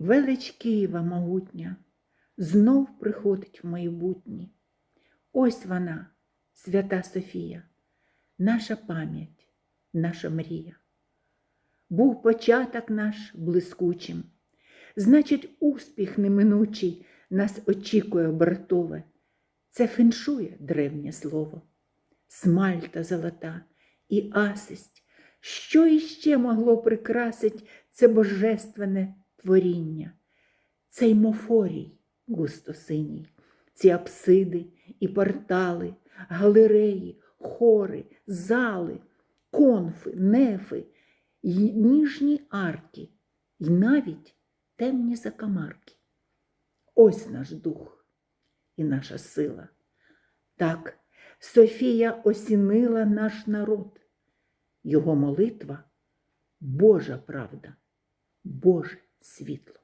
Велич Києва могутня знов приходить в майбутнє. Ось вона, свята Софія, наша пам'ять, наша мрія. Був початок наш блискучим, значить, успіх неминучий нас очікує, братове. Це феншує древнє слово, смальта золота і асисть. Що іще могло прикрасить це божественне творіння, цей мофорій густо синій, ці апсиди і портали, галереї, хори, зали, конфи, нефи, й ніжні арки, і навіть темні закамарки. Ось наш дух і наша сила. Так, Софія осінила наш народ. Його молитва Божа правда, Боже світло.